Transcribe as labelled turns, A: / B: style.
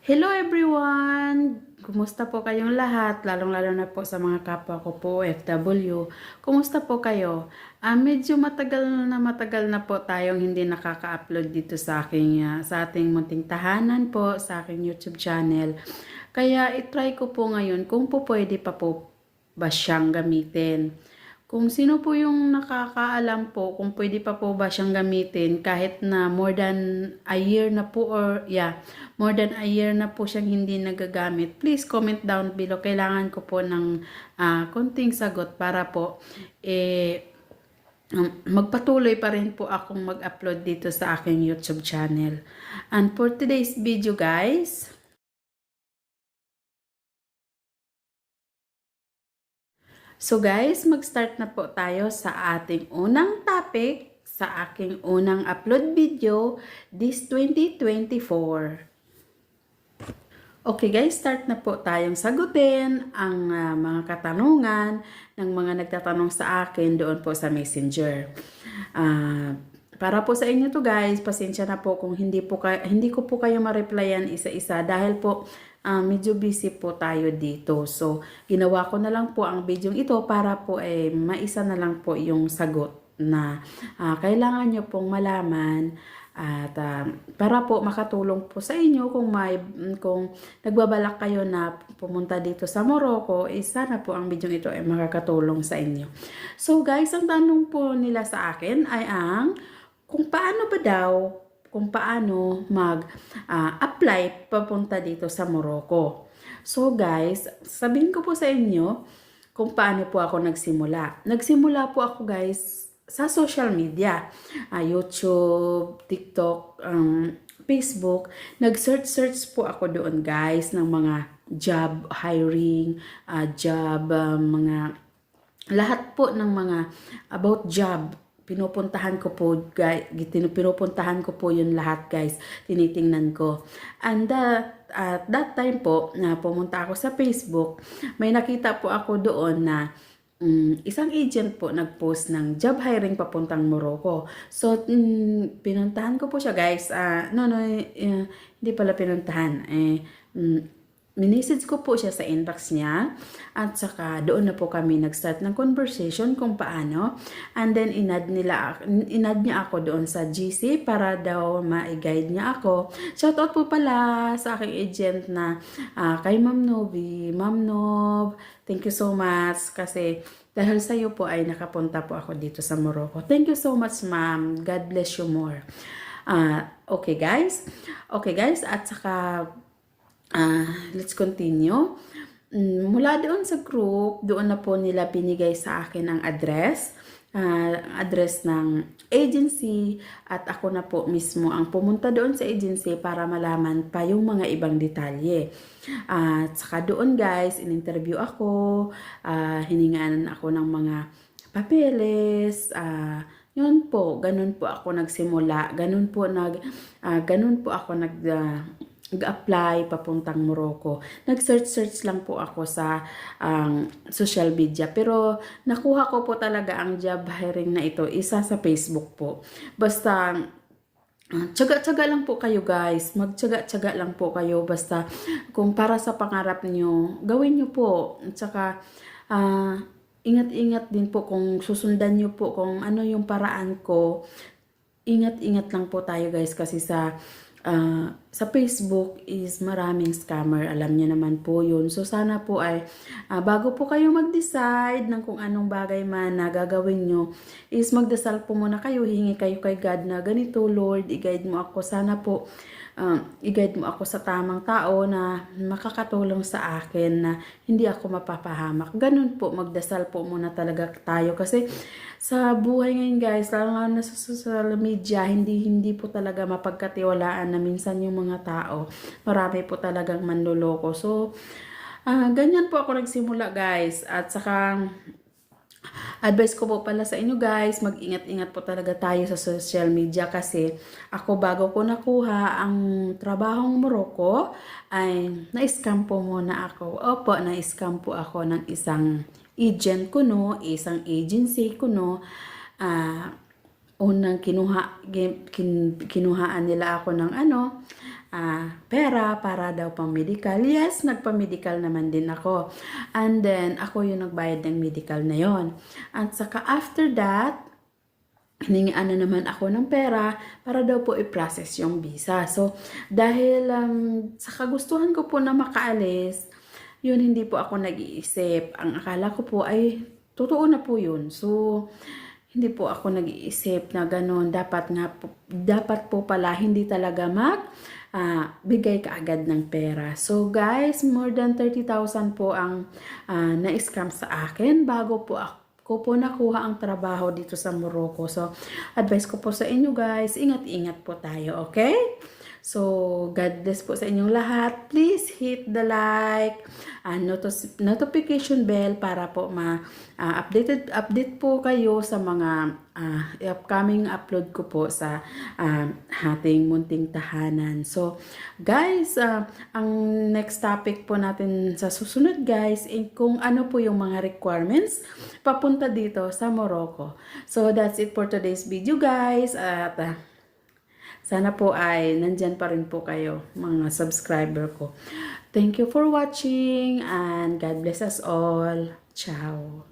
A: Hello everyone! Kumusta po kayong lahat? Lalong-lalo na po sa mga kapwa ko po, FW. Kumusta po kayo? Ah, medyo matagal na matagal na po tayong hindi nakaka-upload dito sa aking ah, sa ating munting tahanan po sa aking YouTube channel. Kaya i-try ko po ngayon kung po pwede pa po ba siyang gamitin. Kung sino po yung nakakaalam po kung pwede pa po ba siyang gamitin kahit na more than a year na po or yeah, more than a year na po siyang hindi nagagamit, please comment down below. Kailangan ko po ng ah, konting sagot para po eh um, magpatuloy pa rin po akong mag-upload dito sa aking YouTube channel. And for today's video guys, So guys, mag-start na po tayo sa ating unang topic sa aking unang upload video this 2024. Okay guys, start na po tayong sagutin ang ah, mga katanungan ng mga nagtatanong sa akin doon po sa Messenger. Ah, para po sa inyo to guys, pasensya na po kung hindi po ka, hindi ko po kayo ma-replyan isa-isa dahil po ah, medyo busy po tayo dito. So, ginawa ko na lang po ang video ito para po eh maisa na lang po yung sagot na ah, kailangan nyo pong malaman at ah, para po makatulong po sa inyo kung may kung nagbabalak kayo na pumunta dito sa Morocco, eh sana po ang video ito ay makakatulong sa inyo. So guys, ang tanong po nila sa akin ay ang kung paano ba daw kung paano mag-apply papunta dito sa Morocco. So guys, sabihin ko po sa inyo kung paano po ako nagsimula. Nagsimula po ako guys sa social media, ah, YouTube, TikTok, um, Facebook. Nag-search-search po ako doon guys ng mga job hiring, ah, job, ah, mga lahat po ng mga about job pinupuntahan ko po guys pinupuntahan ko po yun lahat guys. Tinitingnan ko. And that, at that time po na pumunta ako sa Facebook may nakita po ako doon na mm, isang agent po nag-post ng job hiring papuntang Morocco. So mm, pinuntahan ko po siya guys. Ah, no no eh, hindi pala pinuntahan eh mm, Minisage ko po siya sa inbox niya at saka doon na po kami nag-start ng conversation kung paano and then inad nila inad niya ako doon sa GC para daw ma-guide niya ako. Shoutout po pala sa aking agent na ah, kay Ma'am Novi. Ma'am Nov, thank you so much kasi dahil sa iyo po ay nakapunta po ako dito sa Morocco. Thank you so much ma'am. God bless you more. Ah, okay guys. Okay guys at saka Ah, let's continue. Mm, mula doon sa group, doon na po nila binigay sa akin ang address, ah, address ng agency at ako na po mismo ang pumunta doon sa agency para malaman pa yung mga ibang detalye. At saka doon guys, in-interview ako, ah, hiningaan ako ng mga papeles, ah, yun po, ganun po ako nagsimula, ganun po nag, ah, ganun po ako nag, ah, nag-apply papuntang Morocco. Nag-search-search lang po ako sa um, social media. Pero nakuha ko po talaga ang job hiring na ito isa sa Facebook po. Basta uh, Tsaga-tsaga lang po kayo guys. Magtsaga-tsaga lang po kayo. Basta kung para sa pangarap nyo, gawin nyo po. At saka, ah, ingat-ingat din po kung susundan nyo po kung ano yung paraan ko. Ingat-ingat lang po tayo guys kasi sa ah, sa Facebook is maraming scammer. Alam niyo naman po yun. So sana po ay ah, bago po kayo mag-decide ng kung anong bagay man na gagawin nyo is magdasal po muna kayo. Hingi kayo kay God na ganito Lord, i-guide mo ako. Sana po um, i-guide mo ako sa tamang tao na makakatulong sa akin na hindi ako mapapahamak. Ganun po, magdasal po muna talaga tayo kasi sa buhay ngayon guys, lalo na sa social media, hindi hindi po talaga mapagkatiwalaan na minsan yung mga tao, marami po talagang manloloko. So, ah, ganyan po ako nagsimula guys. At saka, Advice ko po pala sa inyo guys, mag-ingat-ingat po talaga tayo sa social media kasi ako bago ko nakuha ang trabahong Morocco ay na-scam po muna ako. Opo, na-scam po ako ng isang agent ko no, isang agency ko no. Ah, unang kinuha kin, kinuhaan nila ako ng ano ah, pera para daw pang medical. Yes, nagpa-medical naman din ako. And then, ako yung nagbayad ng medical na yon. At saka after that, hiningian na naman ako ng pera para daw po i-process yung visa. So, dahil um, sa kagustuhan ko po na makaalis, yun hindi po ako nag-iisip. Ang akala ko po ay totoo na po yun. So, hindi po ako nag-iisip na ganun. Dapat nga po, dapat po pala hindi talaga mag ah, bigay kaagad ng pera. So guys, more than 30,000 po ang ah, na-scam sa akin bago po ako ko po nakuha ang trabaho dito sa Morocco. So, advice ko po sa inyo guys, ingat-ingat po tayo, okay? So, God bless po sa inyong lahat. Please hit the like and notification bell para po ma ah, updated update po kayo sa mga ah, upcoming upload ko po sa ah, ating munting tahanan. So, guys, ah, ang next topic po natin sa susunod guys, eh, kung ano po yung mga requirements papunta dito sa Morocco. So, that's it for today's video guys. At ah, sana po ay nandyan pa rin po kayo, mga subscriber ko. Thank you for watching and God bless us all. Ciao!